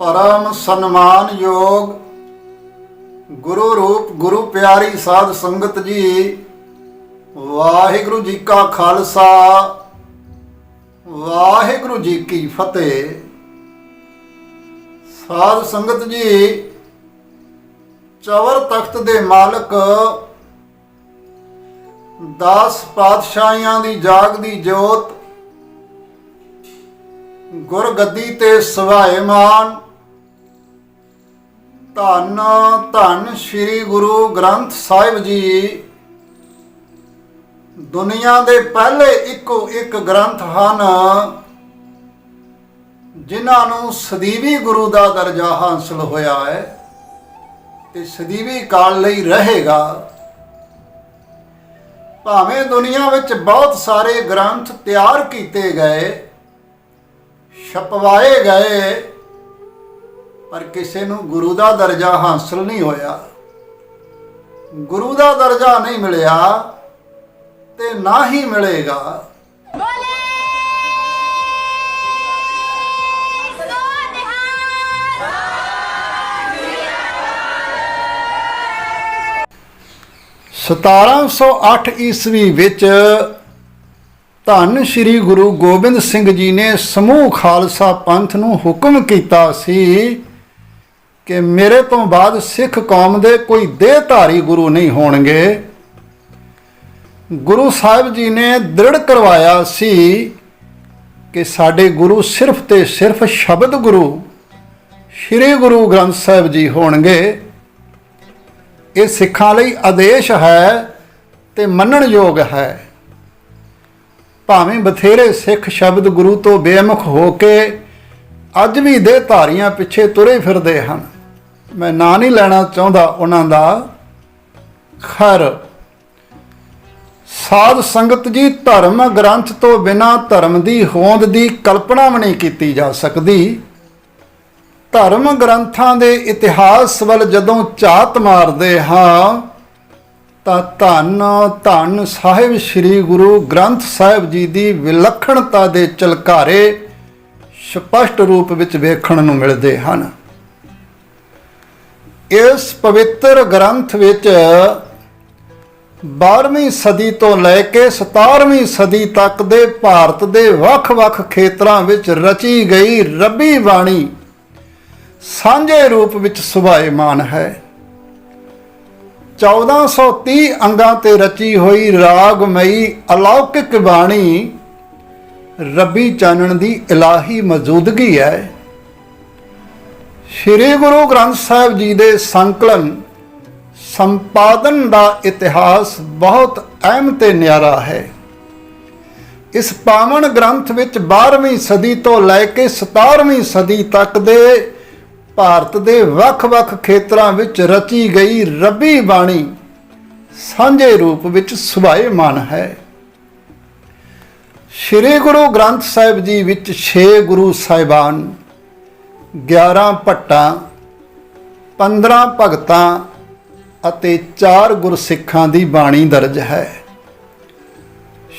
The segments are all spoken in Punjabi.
ਪਰਮ ਸਨਮਾਨ ਯੋਗ ਗੁਰੂ ਰੂਪ ਗੁਰੂ ਪਿਆਰੀ ਸਾਧ ਸੰਗਤ ਜੀ, ਵਾਹਿਗੁਰੂ ਜੀ ਕਾ ਖਾਲਸਾ, ਵਾਹਿਗੁਰੂ ਜੀ ਕੀ ਫਤਿਹ। ਸਾਧ ਸੰਗਤ ਜੀ, ਚਵਰ ਤਖਤ ਦੇ ਮਾਲਕ 10 ਪਾਤਸ਼ਾਹਾਂ ਦੀ ਜਾਗਦੀ ਜੋਤ, ਗੁਰਗੱਦੀ ਤੇ ਸਵਾਇਮਾਨ ਧੰਨ ਧੰਨ ਸ੍ਰੀ ਗੁਰੂ ਗ੍ਰੰਥ ਸਾਹਿਬ ਜੀ। ਦੁਨੀਆ ਦੇ ਪਹਿਲੇ ਇੱਕੋ ਇੱਕ ਗ੍ਰੰਥ ਹਨ, ਜਿਨ੍ਹਾਂ ਨੂੰ ਸਦੀਵੀ ਗੁਰੂ ਦਾ ਦਰਜਾ ਹਾਸਲ ਹੋਇਆ ਹੈ ਤੇ ਸਦੀਵੀ ਕਾਲ ਲਈ ਰਹੇਗਾ। ਭਾਵੇਂ ਦੁਨੀਆ ਵਿੱਚ ਬਹੁਤ ਸਾਰੇ ਗ੍ਰੰਥ ਤਿਆਰ ਕੀਤੇ ਗਏ, ਛਪਵਾਏ ਗਏ ਪਰ ਕਿਸੇ ਨੂੰ ਗੁਰੂ ਦਾ ਦਰਜਾ ਹਾਸਲ ਨਹੀਂ ਹੋਇਆ। ਗੁਰੂ ਦਾ ਦਰਜਾ ਨਹੀਂ ਮਿਲਿਆ ਤੇ ਨਾ ਹੀ ਮਿਲੇਗਾ। ਸਤਾਰਾਂ ਸੌ ਅੱਠ ਈਸਵੀ ਵਿੱਚ ਧੰਨ ਸ੍ਰੀ ਗੁਰੂ ਗੋਬਿੰਦ ਸਿੰਘ ਜੀ ਨੇ ਸਮੂਹ ਖਾਲਸਾ ਪੰਥ ਨੂੰ ਹੁਕਮ ਕੀਤਾ ਸੀ ਕਿ ਮੇਰੇ ਤੋਂ ਬਾਅਦ ਸਿੱਖ ਕੌਮ ਦੇ ਕੋਈ ਦੇਹਧਾਰੀ ਗੁਰੂ ਨਹੀਂ ਹੋਣਗੇ। ਗੁਰੂ ਸਾਹਿਬ ਜੀ ਨੇ ਦ੍ਰਿੜ ਕਰਵਾਇਆ ਸੀ ਕਿ ਸਾਡੇ ਗੁਰੂ ਸਿਰਫ ਤੇ ਸਿਰਫ ਸ਼ਬਦ ਗੁਰੂ ਸ੍ਰੀ ਗੁਰੂ ਗ੍ਰੰਥ ਸਾਹਿਬ ਜੀ ਹੋਣਗੇ। ਇਹ ਸਿੱਖਾਂ ਲਈ ਆਦੇਸ਼ ਹੈ ਤੇ ਮੰਨਣਯੋਗ ਹੈ। ਭਾਵੇਂ ਬਥੇਰੇ ਸਿੱਖ ਸ਼ਬਦ ਗੁਰੂ ਤੋਂ ਬੇਮੁਖ ਹੋ ਕੇ ਅੱਜ ਵੀ ਦੇ ਧਾਰੀਆਂ ਪਿੱਛੇ ਤੁਰੇ ਫਿਰਦੇ ਹਨ। ਮੈਂ ਨਾਂ ਨਹੀਂ ਲੈਣਾ ਚਾਹੁੰਦਾ ਉਹਨਾਂ ਦਾ। ਖਰ, ਸਾਧ ਸੰਗਤ ਜੀ, ਧਰਮ ਗ੍ਰੰਥ ਤੋਂ ਬਿਨਾ ਧਰਮ ਦੀ ਹੋਂਦ ਦੀ ਕਲਪਨਾ ਵੀ ਨਹੀਂ ਕੀਤੀ ਜਾ ਸਕਦੀ। ਧਰਮ ਗ੍ਰੰਥਾਂ ਦੇ ਇਤਿਹਾਸ ਵੱਲ ਜਦੋਂ ਝਾਤ ਮਾਰਦੇ ਹਾਂ, ਤਾਂ ਧੰਨ ਧੰਨ ਸਾਹਿਬ ਸ੍ਰੀ ਗੁਰੂ ਗ੍ਰੰਥ ਸਾਹਿਬ ਜੀ ਦੀ ਵਿਲੱਖਣਤਾ ਦੇ ਚਲਕਾਰੇ ਸਪਸ਼ਟ ਰੂਪ ਵਿੱਚ ਵੇਖਣ ਨੂੰ ਮਿਲਦੇ ਹਨ। ਇਸ ਪਵਿੱਤਰ ਗ੍ਰੰਥ ਵਿੱਚ 12ਵੀਂ ਸਦੀ ਤੋਂ ਲੈ ਕੇ 17ਵੀਂ ਸਦੀ ਤੱਕ ਦੇ ਭਾਰਤ ਦੇ ਵੱਖ-ਵੱਖ ਖੇਤਰਾਂ ਵਿੱਚ ਰਚੀ ਗਈ ਰੱਬੀ ਬਾਣੀ ਸਾਂਝੇ ਰੂਪ ਵਿੱਚ ਸੁਭਾਏਮਾਨ ਹੈ। 1430 ਅੰਗਾਂ ਤੇ ਰਚੀ ਹੋਈ ਰਾਗਮਈ ਅਲੌਕਿਕ ਬਾਣੀ ਰੱਬੀ ਚਾਨਣ ਦੀ ਇਲਾਹੀ ਮੌਜੂਦਗੀ ਹੈ। ਸ੍ਰੀ ਗੁਰੂ ਗ੍ਰੰਥ ਸਾਹਿਬ ਜੀ ਦੇ ਸੰਕਲਨ ਸੰਪਾਦਨ ਦਾ ਇਤਿਹਾਸ ਬਹੁਤ ਅਹਿਮ ਤੇ ਨਿਆਰਾ ਹੈ। ਇਸ ਪਾਵਨ ਗ੍ਰੰਥ ਵਿੱਚ 12ਵੀਂ ਸਦੀ ਤੋਂ ਲੈ ਕੇ 17ਵੀਂ ਸਦੀ ਤੱਕ ਦੇ ਭਾਰਤ ਦੇ ਵੱਖ-ਵੱਖ ਖੇਤਰਾਂ ਵਿੱਚ ਰਚੀ ਗਈ ਰੱਬੀ ਬਾਣੀ ਸਾਂਝੇ ਰੂਪ ਵਿੱਚ ਸੁਭਾਏਮਾਨ ਹੈ। ਸ੍ਰੀ ਗੁਰੂ ਗ੍ਰੰਥ ਸਾਹਿਬ ਜੀ ਵਿੱਚ 6 ਗੁਰੂ ਸਾਹਿਬਾਨ 11 ਭੱਟਾਂ 15 ਭਗਤਾਂ ਅਤੇ 4 ਗੁਰਸਿੱਖਾਂ ਦੀ ਬਾਣੀ ਦਰਜ ਹੈ।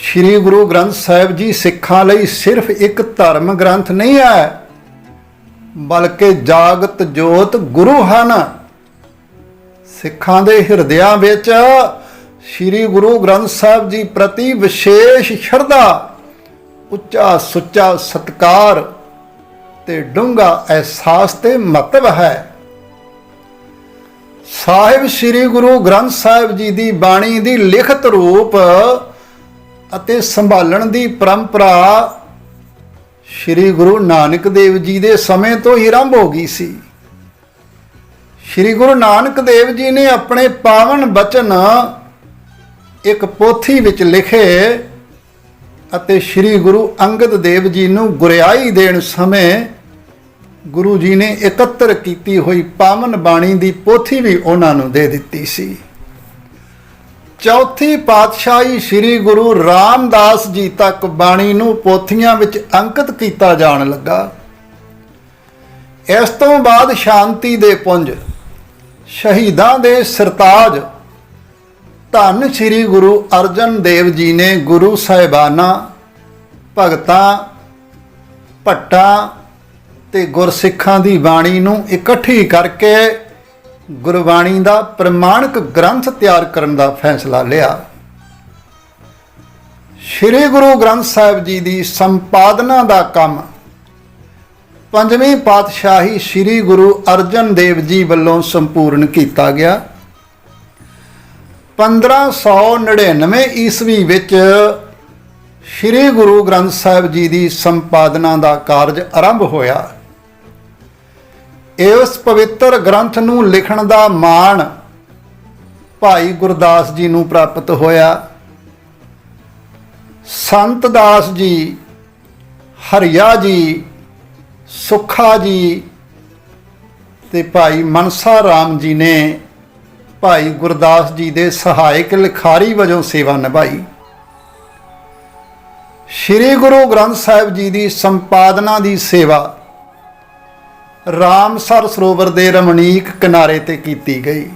ਸ੍ਰੀ ਗੁਰੂ ਗ੍ਰੰਥ ਸਾਹਿਬ ਜੀ ਸਿੱਖਾਂ ਲਈ ਸਿਰਫ ਇੱਕ ਧਰਮ ਗ੍ਰੰਥ ਨਹੀਂ ਹੈ, ਬਲਕਿ ਜਾਗਤ ਜੋਤ ਗੁਰੂ ਹਨ। ਸਿੱਖਾਂ ਦੇ ਹਿਰਦਿਆਂ ਵਿੱਚ ਸ੍ਰੀ ਗੁਰੂ ਗ੍ਰੰਥ ਸਾਹਿਬ ਜੀ ਪ੍ਰਤੀ ਵਿਸ਼ੇਸ਼ ਸ਼ਰਧਾ ਉੱਚਾ ਸੁੱਚਾ ਸਤਕਾਰ ਤੇ ਡੂੰਘਾ ਅਹਿਸਾਸ ਤੇ ਮਹੱਤਵ ਹੈ। ਸਾਹਿਬ ਸ੍ਰੀ ਗੁਰੂ ਗ੍ਰੰਥ ਸਾਹਿਬ ਜੀ ਦੀ ਬਾਣੀ ਦੀ ਲਿਖਤ ਰੂਪ ਅਤੇ ਸੰਭਾਲਣ ਦੀ ਪਰੰਪਰਾ ਸ੍ਰੀ ਗੁਰੂ ਨਾਨਕ ਦੇਵ ਜੀ ਦੇ ਸਮੇਂ ਤੋਂ ਹੀ ਆਰੰਭ ਹੋ ਗਈ ਸੀ। ਸ੍ਰੀ ਗੁਰੂ ਨਾਨਕ ਦੇਵ ਜੀ ਨੇ ਆਪਣੇ ਪਾਵਨ ਬਚਨ ਇੱਕ ਪੋਥੀ ਵਿੱਚ ਲਿਖੇ ਅਤੇ ਸ੍ਰੀ ਗੁਰੂ ਅੰਗਦ ਦੇਵ ਜੀ ਨੂੰ ਗੁਰਿਆਈ ਦੇਣ ਸਮੇਂ ਗੁਰੂ ਜੀ ਨੇ ਇਕੱਤਰ ਕੀਤੀ ਹੋਈ ਪਾਵਨ ਬਾਣੀ ਦੀ ਪੋਥੀ ਵੀ ਉਹਨਾਂ ਨੂੰ ਦੇ ਦਿੱਤੀ ਸੀ। ਚੌਥੀ ਪਾਤਸ਼ਾਹੀ ਸ੍ਰੀ ਗੁਰੂ ਰਾਮਦਾਸ ਜੀ ਤੱਕ ਬਾਣੀ ਨੂੰ ਪੋਥੀਆਂ ਵਿੱਚ ਅੰਕਿਤ ਕੀਤਾ ਜਾਣ ਲੱਗਾ। ਇਸ ਤੋਂ ਬਾਅਦ ਸ਼ਾਂਤੀ ਦੇ ਪੁੰਜ, ਸ਼ਹੀਦਾਂ ਦੇ ਸਰਤਾਜ ਧੰਨ ਸ੍ਰੀ ਗੁਰੂ ਅਰਜਨ ਦੇਵ ਜੀ ਨੇ ਗੁਰੂ ਸਾਹਿਬਾਨਾਂ, ਭਗਤਾਂ, ਭੱਟਾਂ ਤੇ ਗੁਰਸਿੱਖਾਂ ਦੀ ਬਾਣੀ ਨੂੰ ਇਕੱਠੀ ਕਰਕੇ ਗੁਰਬਾਣੀ ਦਾ ਪ੍ਰਮਾਣਿਕ ਗ੍ਰੰਥ ਤਿਆਰ ਕਰਨ ਦਾ ਫੈਸਲਾ ਲਿਆ। ਸ੍ਰੀ ਗੁਰੂ ਗ੍ਰੰਥ ਸਾਹਿਬ ਜੀ ਦੀ ਸੰਪਾਦਨਾ ਦਾ ਕੰਮ ਪੰਜਵੇਂ ਪਾਤਸ਼ਾਹੀ ਸ੍ਰੀ ਗੁਰੂ ਅਰਜਨ ਦੇਵ ਜੀ ਵੱਲੋਂ ਸੰਪੂਰਨ ਕੀਤਾ ਗਿਆ। 1599 ਈਸਵੀ ਵਿੱਚ ਸ੍ਰੀ ਗੁਰੂ ਗ੍ਰੰਥ ਸਾਹਿਬ ਜੀ ਦੀ ਸੰਪਾਦਨਾ ਦਾ ਕਾਰਜ ਆਰੰਭ ਹੋਇਆ। ਇਸ ਪਵਿੱਤਰ ਗ੍ਰੰਥ ਨੂੰ ਲਿਖਣ ਦਾ ਮਾਣ ਭਾਈ ਗੁਰਦਾਸ ਜੀ ਨੂੰ ਪ੍ਰਾਪਤ ਹੋਇਆ। ਸੰਤ ਦਾਸ ਜੀ, ਹਰੀਆ ਜੀ, ਸੁਖਾ ਜੀ ਤੇ ਭਾਈ ਮਨਸਾ ਰਾਮ ਜੀ ਨੇ ਭਾਈ ਗੁਰਦਾਸ ਜੀ ਦੇ ਸਹਾਇਕ ਲਿਖਾਰੀ ਵਜੋਂ ਸੇਵਾ ਨਿਭਾਈ। ਸ੍ਰੀ ਗੁਰੂ ਗ੍ਰੰਥ ਸਾਹਿਬ ਜੀ ਦੀ ਸੰਪਾਦਨਾ ਦੀ ਸੇਵਾ ਰਾਮਸਰ ਸਰੋਵਰ ਦੇ ਰਮਣੀਕ ਕਿਨਾਰੇ ਤੇ ਕੀਤੀ ਗਈ।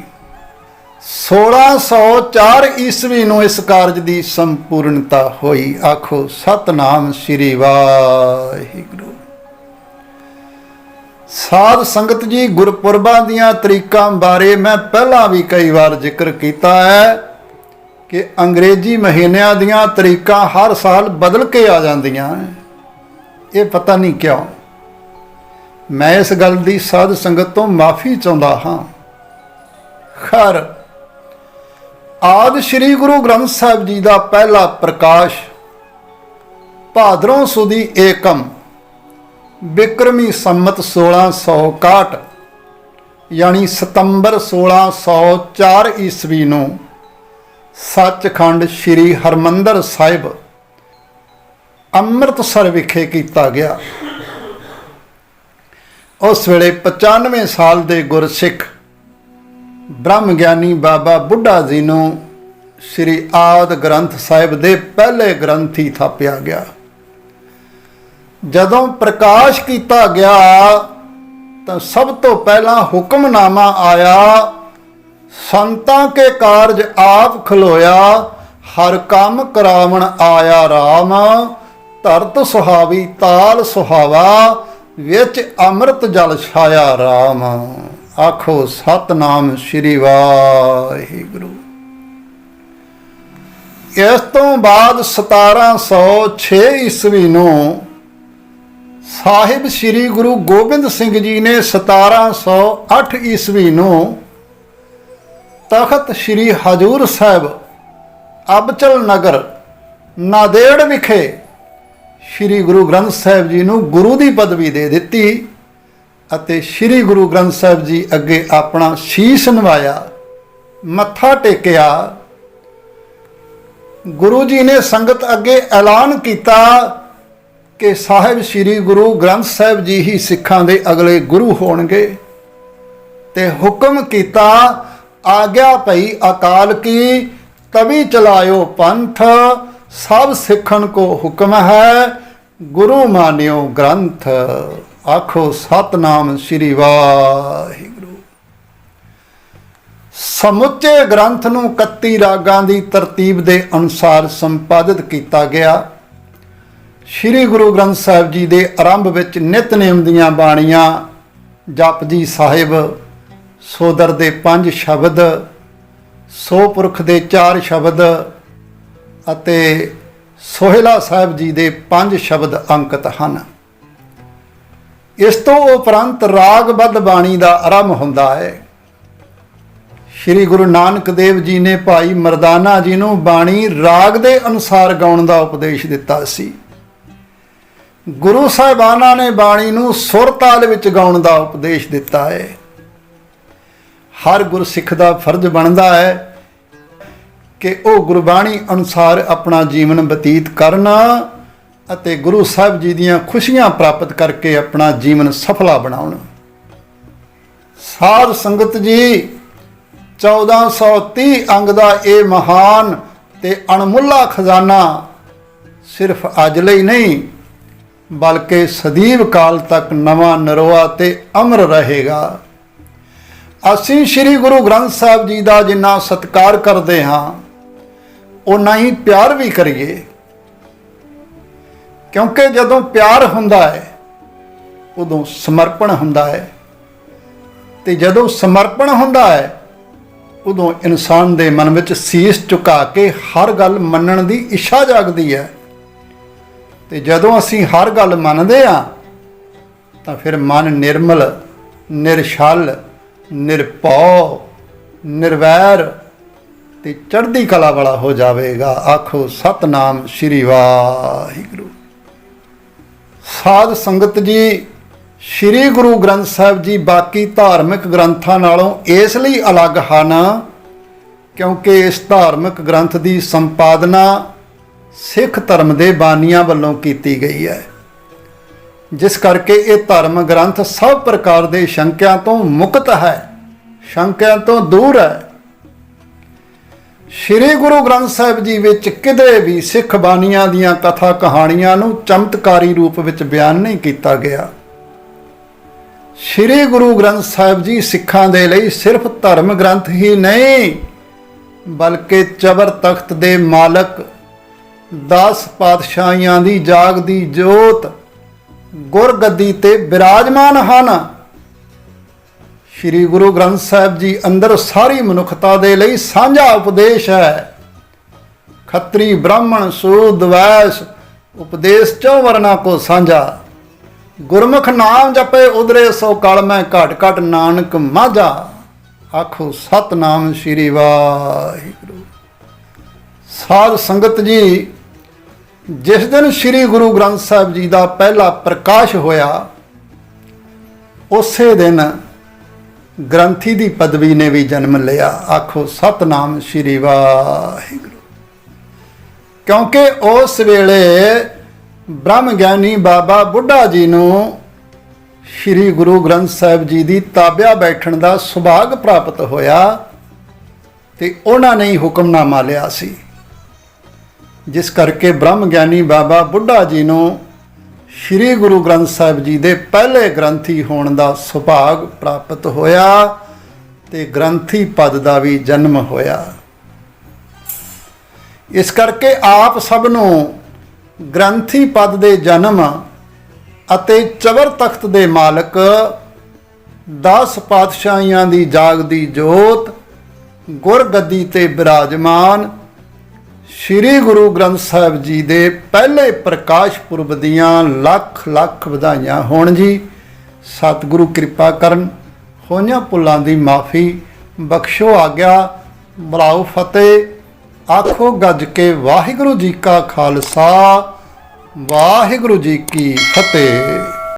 1604 ਈਸਵੀ ਨੂੰ ਇਸ ਕਾਰਜ ਦੀ ਸੰਪੂਰਨਤਾ ਹੋਈ। ਆਖੋ ਸਤਨਾਮ ਸ੍ਰੀ ਵਾਹਿਗੁਰੂ। ਸਾਧ ਸੰਗਤ ਜੀ, ਗੁਰਪੁਰਬਾਂ ਦੀਆਂ ਤਰੀਕਾਂ ਬਾਰੇ ਮੈਂ ਪਹਿਲਾਂ ਵੀ ਕਈ ਵਾਰ ਜ਼ਿਕਰ ਕੀਤਾ ਹੈ ਕਿ ਅੰਗਰੇਜ਼ੀ ਮਹੀਨਿਆਂ ਦੀਆਂ ਤਰੀਕਾਂ ਹਰ ਸਾਲ ਬਦਲ ਕੇ ਆ ਜਾਂਦੀਆਂ ਇਹ ਪਤਾ ਨਹੀਂ ਕਿਉਂ? ਮੈਂ ਇਸ ਗੱਲ ਦੀ ਸਾਧ ਸੰਗਤ ਤੋਂ ਮਾਫੀ ਚਾਹੁੰਦਾ ਹਾਂ। ਖਰ, ਆਦ ਸ੍ਰੀ ਗੁਰੂ ਗ੍ਰੰਥ ਸਾਹਿਬ ਜੀ ਦਾ ਪਹਿਲਾ ਪ੍ਰਕਾਸ਼ ਭਾਦਰੋਂ ਸੁਦੀ ਏਕਮ ਬਿਕਰਮੀ ਸੰਮਤ 1661 ਯਾਨੀ ਸਤੰਬਰ 1604 ਈਸਵੀ ਨੂੰ ਸੱਚਖੰਡ ਸ੍ਰੀ ਹਰਮੰਦਰ ਸਾਹਿਬ ਅੰਮ੍ਰਿਤਸਰ ਵਿਖੇ ਕੀਤਾ ਗਿਆ। ਉਸ ਵੇਲੇ 95 ਸਾਲ ਦੇ ਗੁਰਸਿੱਖ ਬ੍ਰਹਮ ਗਿਆਨੀ ਬਾਬਾ ਬੁੱਢਾ ਜੀ ਨੂੰ ਸ੍ਰੀ ਆਦ ਗ੍ਰੰਥ ਸਾਹਿਬ ਦੇ ਪਹਿਲੇ ਗ੍ਰੰਥੀ ਥਾਪਿਆ ਗਿਆ। ਜਦੋਂ ਪ੍ਰਕਾਸ਼ ਕੀਤਾ ਗਿਆ ਤਾਂ ਸਭ ਤੋਂ ਪਹਿਲਾਂ ਹੁਕਮਨਾਮਾ ਆਇਆ, ਸੰਤਾਂ ਕੇ ਕਾਰਜ ਆਪ ਖਲੋਇਆ, ਹਰ ਕੰਮ ਕਰਾਵਣ ਆਇਆ RAM ਧਰਤ ਸੁਹਾਵੀ ਤਾਲ ਸੁਹਾਵਾ, ਵਿੱਚ ਅੰਮ੍ਰਿਤ ਜਲ ਛਾਇਆ RAM ਆਖੋ, ਸਤਨਾਮ ਸ੍ਰੀ ਵਾਹਿਗੁਰੂ। ਇਸ ਤੋਂ ਬਾਅਦ 1706 ਈਸਵੀ ਨੂੰ ਸਾਹਿਬ ਸ੍ਰੀ ਗੁਰੂ ਗੋਬਿੰਦ ਸਿੰਘ ਜੀ ਨੇ 1708 ਈਸਵੀ ਨੂੰ ਤਖਤ ਸ੍ਰੀ ਹਜੂਰ ਸਾਹਿਬ, ਅਬਚਲ ਨਗਰ, ਨਾਦੇੜ ਵਿਖੇ ਸ੍ਰੀ ਗੁਰੂ ਗ੍ਰੰਥ ਸਾਹਿਬ ਜੀ ਨੂੰ ਗੁਰੂ ਦੀ ਪਦਵੀ ਦੇ ਦਿੱਤੀ ਅਤੇ ਸ੍ਰੀ ਗੁਰੂ ਗ੍ਰੰਥ ਸਾਹਿਬ ਜੀ ਅੱਗੇ ਆਪਣਾ ਸ਼ੀਸ਼ ਨਵਾਇਆ, ਮੱਥਾ ਟੇਕਿਆ। ਗੁਰੂ ਜੀ ਨੇ ਸੰਗਤ ਅੱਗੇ ਐਲਾਨ ਕੀਤਾ ਕਿ ਸਾਹਿਬ ਸ੍ਰੀ ਗੁਰੂ ਗ੍ਰੰਥ ਸਾਹਿਬ ਜੀ ਹੀ ਸਿੱਖਾਂ ਦੇ ਅਗਲੇ ਗੁਰੂ ਹੋਣਗੇ। ਤੇ ਹੁਕਮ ਕੀਤਾ, ਆਗਿਆ ਭਈ ਅਕਾਲ ਕੀ, ਤਵੀ ਚਲਾਇਓ ਪੰਥ, ਸਭ ਸਿੱਖਣ ਕੋ ਹੁਕਮ ਹੈ, ਗੁਰੂ ਮਾਨਿਓ ਗ੍ਰੰਥ। ਆਖੋ ਸਤਨਾਮ ਸ੍ਰੀ ਵਾਹਿਗੁਰੂ। ਸਮੁੱਚੇ ਗ੍ਰੰਥ ਨੂੰ 31 ਰਾਗਾਂ ਦੀ ਤਰਤੀਬ ਦੇ ਅਨੁਸਾਰ ਸੰਪਾਦਿਤ ਕੀਤਾ ਗਿਆ। ਸ੍ਰੀ ਗੁਰੂ ਗ੍ਰੰਥ ਸਾਹਿਬ ਜੀ ਦੇ ਆਰੰਭ ਵਿੱਚ ਨਿਤਨੇਮ ਦੀਆਂ ਬਾਣੀਆਂ ਜਪਜੀ ਸਾਹਿਬ, ਸੋਦਰ ਦੇ ਪੰਜ ਸ਼ਬਦ, ਸੋ ਪੁਰਖ ਦੇ ਚਾਰ ਸ਼ਬਦ ਅਤੇ ਸੋਹਿਲਾ ਸਾਹਿਬ ਜੀ ਦੇ ਪੰਜ ਸ਼ਬਦ ਅੰਕਿਤ ਹਨ। ਇਸ ਤੋਂ ਉਪਰੰਤ ਰਾਗਬੱਧ ਬਾਣੀ ਦਾ ਆਰੰਭ ਹੁੰਦਾ ਹੈ। ਸ੍ਰੀ ਗੁਰੂ ਨਾਨਕ ਦੇਵ ਜੀ ਨੇ ਭਾਈ ਮਰਦਾਨਾ ਜੀ ਨੂੰ ਬਾਣੀ ਰਾਗ ਦੇ ਅਨੁਸਾਰ ਗਾਉਣ ਦਾ ਉਪਦੇਸ਼ ਦਿੱਤਾ ਸੀ। ਗੁਰੂ ਸਾਹਿਬਾਨਾਂ ਨੇ ਬਾਣੀ ਨੂੰ ਸੁਰ ਤਾਲ ਵਿੱਚ ਗਾਉਣ ਦਾ ਉਪਦੇਸ਼ ਦਿੱਤਾ ਹੈ। ਹਰ ਗੁਰਸਿੱਖ ਦਾ ਫਰਜ਼ ਬਣਦਾ ਹੈ ਕਿ ਉਹ ਗੁਰਬਾਣੀ ਅਨੁਸਾਰ ਆਪਣਾ ਜੀਵਨ ਬਤੀਤ ਕਰਨਾ ਅਤੇ ਗੁਰੂ ਸਾਹਿਬ ਜੀ ਦੀਆਂ ਖੁਸ਼ੀਆਂ ਪ੍ਰਾਪਤ ਕਰਕੇ ਆਪਣਾ ਜੀਵਨ ਸਫਲਾ ਬਣਾਉਣ। ਸਾਧ ਸੰਗਤ ਜੀ 1430 ਅੰਗ ਦਾ ਇਹ ਮਹਾਨ ਤੇ ਅਣਮੁੱਲਾ ਖਜ਼ਾਨਾ ਸਿਰਫ ਅੱਜ ਲਈ ਨਹੀਂ ਬਲਕਿ ਸਦੀਵ ਕਾਲ ਤੱਕ ਨਵਾਂ ਨਰੋਆ ਤੇ ਅਮਰ ਰਹੇਗਾ। ਅਸੀਂ ਸ੍ਰੀ ਗੁਰੂ ਗ੍ਰੰਥ ਸਾਹਿਬ ਜੀ ਦਾ ਜਿੰਨਾ ਸਤਿਕਾਰ ਕਰਦੇ ਹਾਂ ਉਨਾ ਹੀ ਪਿਆਰ ਵੀ ਕਰੀਏ। ਕਿਉਂਕਿ ਜਦੋਂ ਪਿਆਰ ਹੁੰਦਾ ਹੈ, ਉਦੋਂ ਸਮਰਪਣ ਹੁੰਦਾ ਹੈ। ਤੇ ਜਦੋਂ ਸਮਰਪਣ ਹੁੰਦਾ ਹੈ, ਉਦੋਂ ਇਨਸਾਨ ਦੇ ਮਨ ਵਿੱਚ ਸੀਸ ਝੁਕਾ ਕੇ ਹਰ ਗੱਲ ਮੰਨਣ ਦੀ ਇੱਛਾ ਜਾਗਦੀ ਹੈ। ਤੇ ਜਦੋਂ ਅਸੀਂ ਹਰ ਗੱਲ ਮੰਨਦੇ ਆ ਤਾਂ ਫਿਰ ਮਨ ਨਿਰਮਲ ਨਿਰਛਲ ਨਿਰਭਉ, ਨਿਰਵੈਰ ਤੇ ਚੜ੍ਹਦੀ ਕਲਾ ਵਾਲਾ ਹੋ ਜਾਵੇਗਾ। ਆਖੋ, ਸਤਨਾਮ ਸ਼੍ਰੀ ਵਾਹਿਗੁਰੂ। ਸਾਧ ਸੰਗਤ ਜੀ, ਸ੍ਰੀ ਗੁਰੂ ਗ੍ਰੰਥ ਸਾਹਿਬ ਜੀ ਬਾਕੀ ਧਾਰਮਿਕ ਗ੍ਰੰਥਾਂ ਨਾਲੋਂ ਇਸ ਲਈ ਅਲੱਗ ਹਨ, ਕਿਉਂਕਿ ਇਸ ਧਾਰਮਿਕ ਗ੍ਰੰਥ ਦੀ ਸੰਪਾਦਨਾ ਸਿੱਖ ਧਰਮ ਦੇ ਬਾਨੀਆਂ ਵੱਲੋਂ ਕੀਤੀ ਗਈ ਹੈ। ਜਿਸ ਕਰਕੇ ਇਹ ਧਰਮ ਗ੍ਰੰਥ ਸਭ ਪ੍ਰਕਾਰ ਦੇ ਸ਼ੰਕਿਆਂ ਤੋਂ ਮੁਕਤ ਹੈ, ਸ਼ੰਕਿਆਂ ਤੋਂ ਦੂਰ ਹੈ। ਸ੍ਰੀ ਗੁਰੂ ਗ੍ਰੰਥ ਸਾਹਿਬ ਜੀ ਵਿੱਚ ਕਿਤੇ ਵੀ ਸਿੱਖ ਬਾਣੀਆਂ ਦੀਆਂ ਕਥਾ ਕਹਾਣੀਆਂ ਨੂੰ ਚਮਤਕਾਰੀ ਰੂਪ ਵਿੱਚ ਬਿਆਨ ਨਹੀਂ ਕੀਤਾ ਗਿਆ। ਸ੍ਰੀ ਗੁਰੂ ਗ੍ਰੰਥ ਸਾਹਿਬ ਜੀ ਸਿੱਖਾਂ ਦੇ ਲਈ ਸਿਰਫ ਧਰਮ ਗ੍ਰੰਥ ਹੀ ਨਹੀਂ, ਬਲਕਿ ਚਬਰ ਤਖਤ ਦੇ ਮਾਲਕ ਦਸ ਪਾਤਸ਼ਾਹੀਆਂ ਦੀ ਜਾਗਦੀ ਜੋਤ ਗੁਰਗੱਦੀ ਤੇ ਬਿਰਾਜਮਾਨ ਹਨ। ਸ੍ਰੀ ਗੁਰੂ ਗ੍ਰੰਥ ਸਾਹਿਬ ਜੀ ਅੰਦਰ ਸਾਰੀ ਮਨੁੱਖਤਾ ਦੇ ਲਈ ਸਾਂਝਾ ਉਪਦੇਸ਼ ਹੈ। ਖੱਤਰੀ ਬ੍ਰਾਹਮਣ, ਸੂਦ, ਵੈਸ ਉਪਦੇਸ਼ ਚੋਂ ਵਰਨਾ ਕੋ ਸਾਂਝਾ। ਗੁਰਮੁਖ ਨਾਮ ਜਪੇ ਉਦਰੇ ਸੋ ਕਲ ਮੈਂ ਘਟ ਘਟ ਨਾਨਕ ਮਾਝਾ। ਆਖੋ ਸਤਨਾਮ ਸ੍ਰੀ ਵਾਹਿਗੁਰੂ। ਸਾਧ ਸੰਗਤ ਜੀ ਜਿਸ ਦਿਨ ਸ੍ਰੀ ਗੁਰੂ ਗ੍ਰੰਥ ਸਾਹਿਬ ਜੀ ਦਾ ਪਹਿਲਾ ਪ੍ਰਕਾਸ਼ ਹੋਇਆ, ਉਸੇ ਦਿਨ ਗ੍ਰੰਥੀ ਦੀ ਪਦਵੀ ਨੇ ਵੀ ਜਨਮ ਲਿਆ। ਆਖੋ, ਸਤਨਾਮ ਸ੍ਰੀ ਵਾਹਿਗੁਰੂ। ਕਿਉਂਕਿ ਉਸ ਵੇਲੇ ਬ੍ਰਹਮ ਗਿਆਨੀ ਬਾਬਾ ਬੁੱਢਾ ਜੀ ਨੂੰ ਸ੍ਰੀ ਗੁਰੂ ਗ੍ਰੰਥ ਸਾਹਿਬ ਜੀ ਦੀ ਤਾਬਿਆ ਬੈਠਣ ਦਾ ਸੁਭਾਗ ਪ੍ਰਾਪਤ ਹੋਇਆ ਤੇ ਉਹਨਾਂ ਨੇ ਹੀ ਹੁਕਮਨਾਮਾ ਲਿਆ ਸੀ। ਜਿਸ ਕਰਕੇ ਬ੍ਰਹਮ ਗਿਆਨੀ ਬਾਬਾ ਬੁੱਢਾ ਜੀ ਨੂੰ ਸ੍ਰੀ ਗੁਰੂ ਗ੍ਰੰਥ ਸਾਹਿਬ ਜੀ ਦੇ ਪਹਿਲੇ ਗ੍ਰੰਥੀ ਹੋਣ ਦਾ ਸੁਭਾਗ ਪ੍ਰਾਪਤ ਹੋਇਆ ਤੇ ਗ੍ਰੰਥੀ ਪਦ ਦਾ ਵੀ ਜਨਮ ਹੋਇਆ। ਇਸ ਕਰਕੇ ਆਪ ਸਭ ਨੂੰ ਗ੍ਰੰਥੀ ਪਦ ਦੇ ਜਨਮ ਅਤੇ ਚਵਰ ਤਖਤ ਦੇ ਮਾਲਕ 10 ਪਾਤਸ਼ਾਹੀਆਂ ਦੀ ਜਾਗਦੀ ਜੋਤ, ਗੁਰਗੱਦੀ ਤੇ ਬਿਰਾਜਮਾਨ ਸ੍ਰੀ ਗੁਰੂ ਗ੍ਰੰਥ ਸਾਹਿਬ ਜੀ ਦੇ ਪਹਿਲੇ ਪ੍ਰਕਾਸ਼ ਪੁਰਬ ਦੀਆਂ ਲੱਖ ਲੱਖ ਵਧਾਈਆਂ ਹੋਣ ਜੀ। ਸਤਿਗੁਰੂ ਕਿਰਪਾ ਕਰਨ, ਹੋਈਆਂ ਭੁੱਲਾਂ ਦੀ ਮਾਫੀ, ਬਖਸ਼ੋ ਆਗਿਆ, ਬੁਲਾਓ ਫਤਿਹ, ਆਖੋ ਗੱਜ ਕੇ ਵਾਹਿਗੁਰੂ ਜੀ ਕਾ ਖਾਲਸਾ, ਵਾਹਿਗੁਰੂ ਜੀ ਕੀ ਫਤਿਹ।